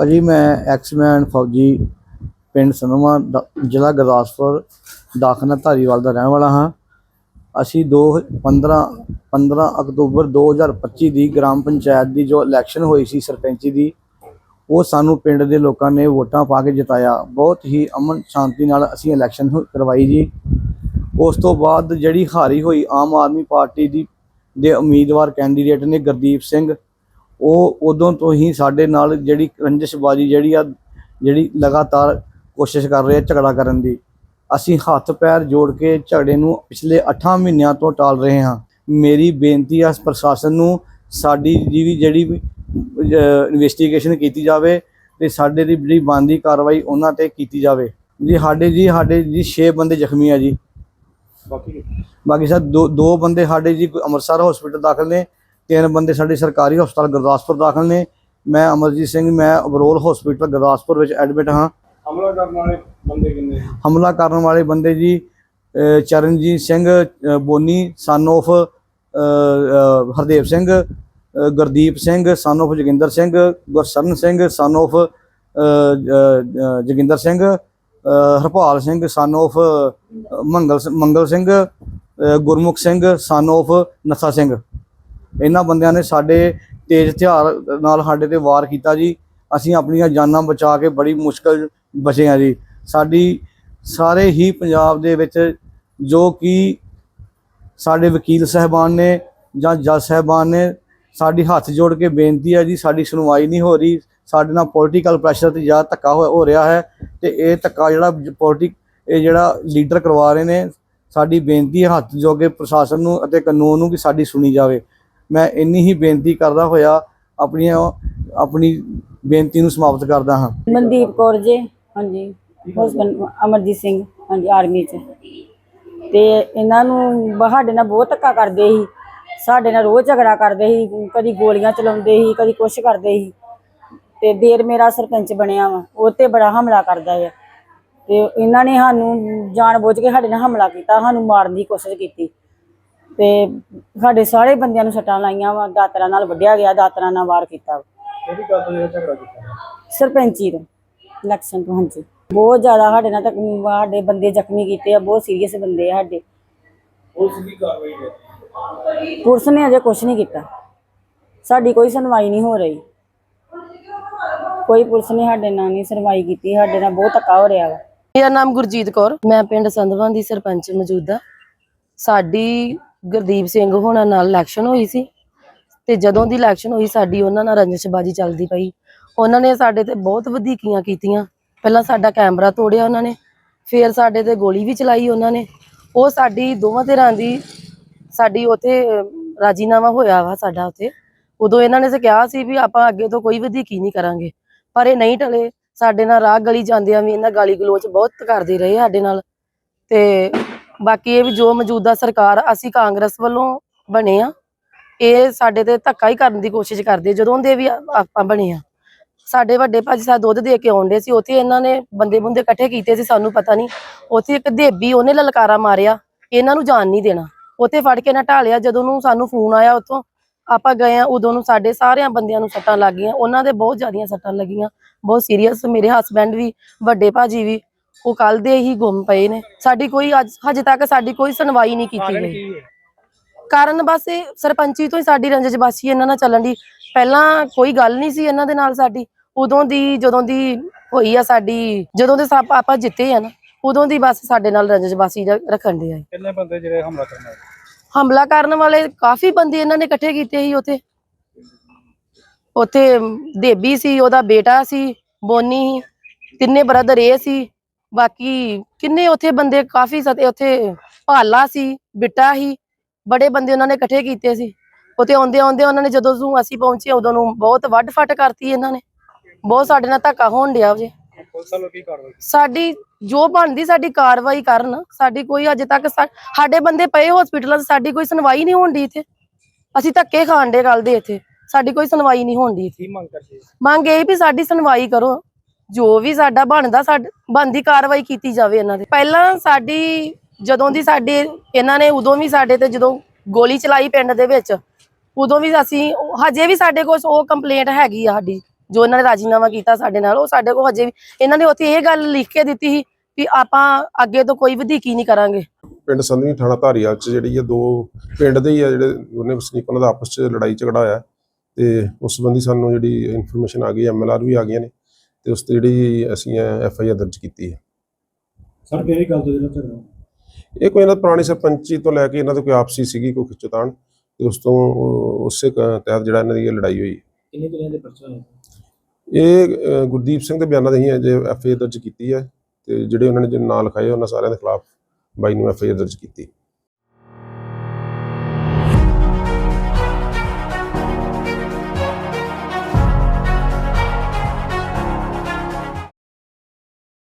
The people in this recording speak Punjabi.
ਭਾਜੀ ਮੈਂ ਐਕਸਮੈਨ ਫੌਜੀ ਪਿੰਡ ਸਨੋਮਾ ਦ- ਜ਼ਿਲ੍ਹਾ ਗੁਰਦਾਸਪੁਰ ਦਾਖਨਾ ਧਾਰੀਵਾਲ ਦਾ ਰਹਿਣ ਵਾਲਾ ਹਾਂ। ਅਸੀਂ ਦੋ 15 15 ਅਕਤੂਬਰ 2025 ਦੀ ਗ੍ਰਾਮ ਪੰਚਾਇਤ ਦੀ ਜੋ ਇਲੈਕਸ਼ਨ ਹੋਈ ਸੀ ਸਰਪੰਚੀ ਦੀ, ਉਹ ਸਾਨੂੰ ਪਿੰਡ ਦੇ ਲੋਕਾਂ ਨੇ ਵੋਟਾਂ ਪਾ ਕੇ ਜਿਤਾਇਆ। ਬਹੁਤ ਹੀ ਅਮਨ ਸ਼ਾਂਤੀ ਨਾਲ ਅਸੀਂ ਇਲੈਕਸ਼ਨ ਹੋ- ਕਰਵਾਈ ਜੀ। ਉਸ ਤੋਂ ਬਾਅਦ ਜਿਹੜੀ ਹਾਰੀ ਹੋਈ ਆਮ ਆਦਮੀ ਪਾਰਟੀ ਦੀ, ਦੇ ਉਮੀਦਵਾਰ ਕੈਂਡੀਡੇਟ ਨੇ ਗੁਰਦੀਪ ਸਿੰਘ ਉਹ ਉਦੋਂ ਤੋਂ ਹੀ ਸਾਡੇ ਨਾਲ ਜਿਹੜੀ ਰੰਜਿਸ਼ਬਾਜੀ ਜਿਹੜੀ ਆ ਜਿਹੜੀ ਲਗਾਤਾਰ ਕੋਸ਼ਿਸ਼ ਕਰ ਰਹੇ ਆ ਝਗੜਾ ਕਰਨ ਦੀ। ਅਸੀਂ ਹੱਥ ਪੈਰ ਜੋੜ ਕੇ ਝਗੜੇ ਨੂੰ ਪਿਛਲੇ 8 ਮਹੀਨਿਆਂ ਤੋਂ ਟਾਲ ਰਹੇ ਹਾਂ। ਮੇਰੀ ਬੇਨਤੀ ਆ ਪ੍ਰਸ਼ਾਸਨ ਨੂੰ ਸਾਡੀ ਜੀ ਵੀ ਜਿਹੜੀ ਇਨਵੈਸਟੀਗੇਸ਼ਨ ਕੀਤੀ ਜਾਵੇ ਤੇ ਸਾਡੇ ਦੀ ਜਿਹੜੀ ਬਣਦੀ ਕਾਰਵਾਈ ਉਹਨਾਂ ਤੇ ਕੀਤੀ ਜਾਵੇ। ਜੀ ਸਾਡੇ ਜੀ ਸਾਡੇ ਜੀ 6 ਬੰਦੇ ਜ਼ਖਮੀ ਆ ਜੀ। ਬਾਕੀ ਬਾਕੀ ਸਰ ਦੋ ਦੋ ਬੰਦੇ ਸਾਡੇ ਜੀ ਅੰਮ੍ਰਿਤਸਰ ਹਸਪੀਟਲ ਦਾਖਲ ਨੇ। ਤਿੰਨ ਬੰਦੇ ਸਾਡੇ ਸਰਕਾਰੀ ਹਸਪਤਾਲ ਗੁਰਦਾਸਪੁਰ ਦਾਖਲ ਨੇ। ਮੈਂ ਅਮਰਜੀਤ ਸਿੰਘ ਮੈਂ ਅਬਰੋਲ ਹਸਪੀਟਲ ਗੁਰਦਾਸਪੁਰ ਵਿੱਚ ਐਡਮਿਟ ਹਾਂ। ਹਮਲਾ ਕਰਨ ਵਾਲੇ ਬੰਦੇ ਕਿੰਨੇ? ਹਮਲਾ ਕਰਨ ਵਾਲੇ ਬੰਦੇ ਜੀ ਚਰਨਜੀਤ ਸਿੰਘ ਬੋਨੀ ਸਨ ਅ, ਹਰਦੇਵ ਸਿੰਘ ਗੁਰਦੀਪ ਸਿੰਘ ਸਨ of Joginder Singh Gursaran Singh son a, Joginder Singh Harpal Singh son a, Mangal Mangal Singh Gurmukh Singh son of ਨੱਥਾ ਸਿੰਘ। ਇਹਨਾਂ ਬੰਦਿਆਂ ਨੇ ਸਾਡੇ ਤੇਜ਼ ਹਥਿਆਰ ਨਾਲ ਸਾਡੇ ਤੇ ਵਾਰ ਕੀਤਾ ਜੀ। ਅਸੀਂ ਆਪਣੀਆਂ ਜਾਨਾਂ ਬਚਾ ਕੇ ਬੜੀ ਮੁਸ਼ਕਲ ਬਚੇ ਹਾਂ ਜੀ। ਸਾਡੀ ਸਾਰੇ ਹੀ ਪੰਜਾਬ ਦੇ ਵਿੱਚ ਜੋ ਕਿ ਸਾਡੇ ਵਕੀਲ ਸਹਿਬਾਨ ਨੇ ਜਾਂ ਜੱਜ ਸਹਿਬਾਨ ਨੇ, ਸਾਡੀ ਹੱਥ ਜੋੜ ਕੇ ਬੇਨਤੀ ਹੈ ਜੀ, ਸਾਡੀ ਸੁਣਵਾਈ ਨਹੀਂ ਹੋ ਰਹੀ। ਸਾਡੇ ਨਾਲ ਪੋਲੀਟੀਕਲ ਪ੍ਰੈਸ਼ਰ ਤੇ ਜ਼ਿਆਦਾ ਧੱਕਾ ਹੋ ਹੋ ਰਿਹਾ ਹੈ ਤੇ ਇਹ ਧੱਕਾ ਜਿਹੜਾ ਪੋਲੀਟਿਕ ਇਹ ਜਿਹੜਾ ਲੀਡਰ ਕਰਵਾ ਰਹੇ ਨੇ, ਸਾਡੀ ਬੇਨਤੀ ਹੈ ਹੱਥ ਜੋੜ ਕੇ ਪ੍ਰਸ਼ਾਸਨ ਨੂੰ ਅਤੇ ਕਾਨੂੰਨ ਨੂੰ ਕਿ ਸਾਡੀ ਸੁਣੀ ਜਾਵੇ। ਮੈਂ ਇੰਨੀ ਹੀ ਬੇਨਤੀ ਕਰਦਾ ਹੋਇਆ ਆਪਣੀਆਂ, ਆਪਣੀ ਬੇਨਤੀ ਨੂੰ ਸਮਾਪਤ ਕਰਦਾ ਹਾਂ। ਮਨਦੀਪ ਕੌਰ ਜੀ, ਹਾਂਜੀ। ਹਸਬੰਡ ਅਮਰਜੀਤ ਸਿੰਘ, ਹਾਂਜੀ, ਆਰਮੀ ਚ। ਤੇ ਇਹਨਾਂ ਨੂੰ ਸਾਡੇ ਨਾਲ ਬਹੁਤ ਧੱਕਾ ਕਰਦੇ ਸੀ। ਸਾਡੇ ਨਾਲ ਰੋਜ਼ ਝਗੜਾ ਕਰਦੇ ਸੀ, ਕਦੀ ਗੋਲੀਆਂ ਚਲਾਉਂਦੇ ਸੀ, ਕਦੀ ਕੁਛ ਕਰਦੇ ਸੀ। ਤੇ ਦੇਰ ਮੇਰਾ ਸਰਪੰਚ ਬਣਿਆ ਵਾ, ਉਹ ਤੇ ਬੜਾ ਹਮਲਾ ਕਰਦਾ ਹੈ ਤੇ ਇਹਨਾਂ ਨੇ ਸਾਨੂੰ ਜਾਣ ਬੁੱਝ ਕੇ ਸਾਡੇ ਨਾਲ ਹਮਲਾ ਕੀਤਾ, ਸਾਨੂੰ ਮਾਰਨ ਦੀ ਕੋਸ਼ਿਸ਼ ਕੀਤੀ। ਤੇ ਸਾਡੇ ਸਾਰੇ ਬੰਦਿਆਂ ਨੂੰ ਸੱਟਾਂ ਲਾਈਆਂ ਵਾ ਦਾਤਰਾ ਨਾਲ ਵੱਢਿਆ ਗਿਆ ਦਾਤਰਾ ਨਾਲ ਵਾਰ ਕੀਤਾ ਵਾ। ਕਿਹੜੀ ਗੱਲ ਤੋਂ ਜਿਹੜਾ ਝਗੜਾ ਕੀਤਾ? ਸਰਪੰਚੀ ਤੋਂ ਇਲੈਕਸ਼ਨ ਤੋਂ ਹਾਂਜੀ। ਬਹੁਤ ਜ਼ਿਆਦਾ ਸਾਡੇ ਨਾਲ ਤੱਕ ਸਾਡੇ ਬੰਦੇ ਜ਼ਖਮੀ ਕੀਤੇ ਆ ਬਹੁਤ ਸੀਰੀਅਸ ਬੰਦੇ ਆ ਸਾਡੇ। ਪੁਲਿਸ ਦੀ ਕਾਰਵਾਈ ਹੈ ਪੁਲਿਸ ਨੇ ਅਜੇ ਕੁਝ ਨਹੀਂ ਕੀਤਾ। ਸਾਡੀ ਕੋਈ ਸੁਣਵਾਈ ਨਹੀਂ ਹੋ ਰਹੀ। ਕੋਈ ਪੁਲਿਸ ਨੇ ਸਾਡੇ ਨਾਲ ਨਹੀਂ ਸੁਣਵਾਈ ਕੀਤੀ ਸਾਡੇ ਨਾਲ ਬਹੁਤ ਧੱਕਾ ਹੋ ਰਿਹਾ ਵਾ। ਮੇਰਾ ਨਾਮ ਗੁਰਜੀਤ ਕੌਰ ਮੈਂ ਪਿੰਡ ਸੰਧਵਾਂ ਦੀ ਸਰਪੰਚ ਮੌਜੂਦਾ। ਸਾਡੀ ਗੁਰਦੀਪ ਸਿੰਘ ਹੋਣਾ ਨਾਲ ਇਲੈਕਸ਼ਨ ਹੋਈ ਸੀ ਤੇ ਜਦੋਂ ਦੀ ਇਲੈਕਸ਼ਨ ਹੋਈ ਸਾਡੀ ਉਹਨਾਂ ਨਾਲ ਰੰਜਿਸ਼ਬਾਜੀ ਚੱਲਦੀ ਪਈ। ਉਹਨਾਂ ਨੇ ਸਾਡੇ ਤੇ ਬਹੁਤ ਵਧੀਕੀਆਂ ਕੀਤੀਆਂ। ਪਹਿਲਾਂ ਸਾਡਾ ਕੈਮਰਾ ਤੋੜਿਆ ਉਹਨਾਂ ਨੇ, ਫਿਰ ਸਾਡੇ ਤੇ ਗੋਲੀ ਵੀ ਚਲਾਈ ਉਹਨਾਂ ਨੇ। ਉਹ ਸਾਡੀ ਦੋਵਾਂ ਧਿਰਾਂ ਦੀ ਸਾਡੀ ਉਥੇ ਰਾਜੀਨਾਮਾ ਹੋਇਆ ਵਾ ਸਾਡਾ ਉਥੇ। ਉਦੋਂ ਇਹਨਾਂ ਨੇ ਤੇ ਕਿਹਾ ਸੀ ਵੀ ਆਪਾਂ ਅੱਗੇ ਤੋਂ ਕੋਈ ਵਧੀਕੀ ਨਹੀਂ ਕਰਾਂਗੇ। ਪਰ ਇਹ ਨਹੀਂ ਟਲੇ। ਸਾਡੇ ਨਾਲ ਰਾਹ ਗਲੀ ਜਾਂਦਿਆਂ ਵੀ ਇਹਨਾਂ ਗਾਲੀ ਗਲੋਚ ਬਹੁਤ ਕਰਦੇ ਰਹੇ ਸਾਡੇ ਨਾਲ। ਤੇ ਬਾਕੀ ਇਹ ਵੀ ਜੋ ਮੌਜੂਦਾ ਸਰਕਾਰ ਅਸੀਂ ਕਾਂਗਰਸ ਵੱਲੋਂ ਬਣੇ ਆ, ਇਹ ਸਾਡੇ ਤੇ ਧੱਕਾ ਹੀ ਕਰਨ ਦੀ ਕੋਸ਼ਿਸ਼ ਕਰਦੇ ਜਦੋਂ ਦੇ ਵੀ ਆਪਾਂ ਬਣੇ ਆ। ਸਾਡੇ ਵੱਡੇ ਭਾਜੀ ਸਾਹਿਬ ਦੁੱਧ ਦੇ ਕੇ ਆਉਂਦੇ ਸੀ, ਉੱਥੇ ਇਹਨਾਂ ਨੇ ਬੰਦੇ ਬੰਦੇ ਇਕੱਠੇ ਕੀਤੇ ਸੀ, ਸਾਨੂੰ ਪਤਾ ਨਹੀਂ। ਉੱਥੇ ਇੱਕ ਦੇਬੀ ਉਹਨੇ ਲਲਕਾਰਾ ਮਾਰਿਆ, ਇਹਨਾਂ ਨੂੰ ਜਾਣ ਨਹੀਂ ਦੇਣਾ। ਉੱਥੇ ਫੜ ਕੇ ਨਾ ਢਾਲਿਆ, ਜਦੋਂ ਨੂੰ ਸਾਨੂੰ ਫੋਨ ਆਇਆ ਉੱਥੋਂ, ਆਪਾਂ ਗਏ ਆ, ਉਦੋਂ ਨੂੰ ਸਾਡੇ ਸਾਰਿਆਂ ਬੰਦਿਆਂ ਨੂੰ ਸੱਟਾਂ ਲੱਗ ਗਈਆਂ, ਉਹਨਾਂ ਦੇ ਬਹੁਤ ਜ਼ਿਆਦੀਆਂ ਸੱਟਾਂ ਲੱਗੀਆਂ, ਬਹੁਤ ਸੀਰੀਅਸ ਮੇਰੇ ਹਸਬੰਡ ਵੀ, ਵੱਡੇ ਭਾਜੀ ਵੀ ਉਹ ਕੱਲ ਦੇ ਹੀ ਗੁੰਮ ਪਏ ਨੇ। ਸਾਡੀ ਕੋਈ ਅੱਜ ਹਜੇ ਤੱਕ ਸਾਡੀ ਕੋਈ ਸੁਣਵਾਈ ਨਹੀਂ ਕੀਤੀ ਗਈ। ਕਾਰਨ ਬਸ ਇਹ ਸਰਪੰਚੀ ਤੋਂ ਹੀ ਸਾਡੀ ਰੰਜਿਸ਼ਬਾਸੀ ਇਹਨਾਂ ਨਾਲ ਚੱਲਣ ਦੀ। ਪਹਿਲਾਂ ਕੋਈ ਗੱਲ ਨਹੀਂ ਸੀ ਇਹਨਾਂ ਦੇ ਨਾਲ ਸਾਡੀ। ਉਦੋਂ ਦੀ ਜਦੋਂ ਦੀ ਹੋਈ ਆ ਸਾਡੀ ਜਦੋਂ ਦੇ ਆਪਾਂ ਜਿੱਤੇ ਆ ਨਾ ਉਦੋਂ ਦੀ ਬਸ ਸਾਡੇ ਨਾਲ ਰੰਜਿਸ਼ਬਾਸੀ ਰ- ਰੱਖਣ ਦੇ ਆ ਕਿੰਨੇ ਬੰਦੇ ਜਿਹੜੇ ਹਮਲਾ ਕਰਨ ਆਏ? ਹਮਲਾ ਕਰਨ ਵਾਲੇ ਕਾਫੀ ਬੰਦੇ ਇਹਨਾਂ ਨੇ ਇਕੱਠੇ ਕੀਤੇ ਸੀ ਉੱਥੇ। ਉੱਥੇ ਦੇਬੀ ਸੀ ਉਹਦਾ ਬੇਟਾ ਸੀ ਬੋਨੀ ਤਿੰਨੇ ਬ੍ਰਦਰ ਇਹ ਸੀ। ਬਾਕੀ ਕਿੰਨੇ ਉੱਥੇ ਬੰਦੇ ਕਾਫੀ ਸਤੇ ਉੱਥੇ ਭਾਲਾ ਸੀ ਬਿੱਟਾ ਸੀ ਬੜੇ ਬੰਦੇ ਉਹਨਾਂ ਨੇ ਇਕੱਠੇ ਕੀਤੇ ਸੀ। ਉੱਥੇ ਆਉਂਦੇ ਆਉਂਦੇ ਉਹਨਾਂ ਨੇ ਜਦੋਂ ਨੂੰ ਅਸੀਂ ਪਹੁੰਚੇ ਉਦੋਂ ਨੂੰ ਬਹੁਤ ਵੱਡ ਫੱਟ ਕਰਤੀ ਇਹਨਾਂ ਨੇ। ਬਹੁਤ ਸਾਡੇ ਨਾਲ ਧੱਕਾ ਹੋਣ ਡਿਆ ਜੇ। ਸਾਡੀ ਜੋ ਬਣਦੀ ਸਾਡੀ ਕਾਰਵਾਈ ਕਰਨ ਸਾਡੀ ਕੋਈ ਅਜੇ ਤੱਕ ਸਾਡੇ ਬੰਦੇ ਪਏ ਹਸਪੀਟਲਾਂ 'ਚ ਸਾਡੀ ਕੋਈ ਸੁਣਵਾਈ ਨਹੀਂ ਹੋਣ ਦੀ ਇੱਥੇ। ਅਸੀਂ ਧੱਕੇ ਖਾਣ ਦੇ ਗੱਲ ਦੇ ਇੱਥੇ। ਸਾਡੀ ਕੋਈ ਸੁਣਵਾਈ ਨਹੀਂ ਹੋਣ ਦੀ ਕਰਦੇ ਮੰਗ ਇਹ ਵੀ ਸਾਡੀ ਸੁਣਵਾਈ ਕਰੋ। ਜੋ ਵੀ ਸਾਡਾ ਬਣਦਾ, ਸਾਡ, ਬਣਦੀ ਕਾਰਵਾਈ ਕੀਤੀ ਜਾਵੇ ਇਹਨਾਂ ਦੇ ਪਹਿਲਾਂ ਸਾਡੀ, ਜਦੋਂ ਦੀ ਸਾਡੇ, ਇਹਨਾਂ ਨੇ ਉਦੋਂ ਵੀ ਸਾਡੇ ਤੇ ਜਦੋਂ ਗੋਲੀ ਚਲਾਈ ਪਿੰਡ ਦੇ ਵਿੱਚ, ਉਦੋਂ ਵੀ ਅਸੀਂ, ਹਜੇ ਵੀ ਸਾਡੇ ਕੋਲ ਉਹ ਕੰਪਲੇਂਟ ਹੈਗੀ ਆ ਸਾਡੀ, ਜੋ ਇਹਨਾਂ ਨੇ ਰਾਜੀਨਾਮਾ ਕੀਤਾ ਸਾਡੇ ਨਾਲ, ਉਹ ਸਾਡੇ ਕੋਲ ਹਜੇ ਵੀ, ਇਹਨਾਂ ਨੇ ਉੱਥੇ ਇਹ ਗੱਲ ਲਿਖ ਕੇ ਦਿੱਤੀ ਸੀ ਵੀ ਆਪਾਂ ਅੱਗੇ ਤੋਂ ਕੋਈ ਵਧੀਕੀ ਨਹੀਂ ਕਰਾਂਗੇ। ਪਿੰਡ ਸੰਧਵੀ ਥਾਣਾ ਧਾਰੀਵਾਲ ਚ ਜਿਹੜੀ ਆ ਦੋ ਪਿੰਡ ਦੇ ਹੀ ਆ ਜਿਹੜੇ ਦੋਨੇ ਵਸਨੀਕ ਦਾ ਆਪਸ ਚ ਲੜਾਈ ਝਗੜਾ ਹੋਇਆ, ਤੇ ਉਸ ਸੰਬੰਧੀ ਸਾਨੂੰ ਜਿਹੜੀ ਇਨਫੋਰਮੇਸ਼ਨ ਆ ਗਈ ਐਮਐਲਆਰ ਵੀ ਆ ਗਈਆਂ ਨੇ। ਤੇ ਉਸ ਤੇ ਜਿਹੜੀ ਅਸੀਂ ਐਫਆਈਆਰ ਦਰਜ ਕੀਤੀ ਹੈ। ਸਰ ਕਿਹੜੀ ਗੱਲ ਤੋਂ ਜਿਹੜਾ ਝਗੜਾ? ਇਹ ਕੋਈ ਇਹਨਾਂ ਦਾ ਪੁਰਾਣੀ ਸਰਪੰਚੀ ਤੋਂ ਲੈ ਕੇ ਇਹਨਾਂ ਦੀ ਕੋਈ ਆਪਸੀ ਸੀਗੀ ਕੋਈ ਖਿੱਚੋਤਾਣ ਤੇ ਉਸ ਤੋਂ ਉਸੇ ਤਹਿਤ ਜਿਹੜਾ ਇਹਨਾਂ ਦੀ ਇਹ ਲੜਾਈ ਹੋਈ। ਕਿੰਨੇ ਦਿਨਾਂ ਦੇ ਪਰਚਾ ਹੋਇਆ? ਇਹ ਗੁਰਦੀਪ ਸਿੰਘ ਦੇ ਬਿਆਨਾਂ ਦੇ ਹੀ ਅਜੇ ਐਫਆਈਆਰ ਦਰਜ ਕੀਤੀ ਹੈ ਤੇ ਜਿਹੜੇ ਉਹਨਾਂ ਨੇ ਜੋ ਨਾਂ ਲਿਖਾਏ ਉਹਨਾਂ ਸਾਰਿਆਂ ਦੇ ਖਿਲਾਫ ਬਾਈ ਨੂੰ ਐਫਆਈਆਰ ਦਰਜ ਕੀਤੀ।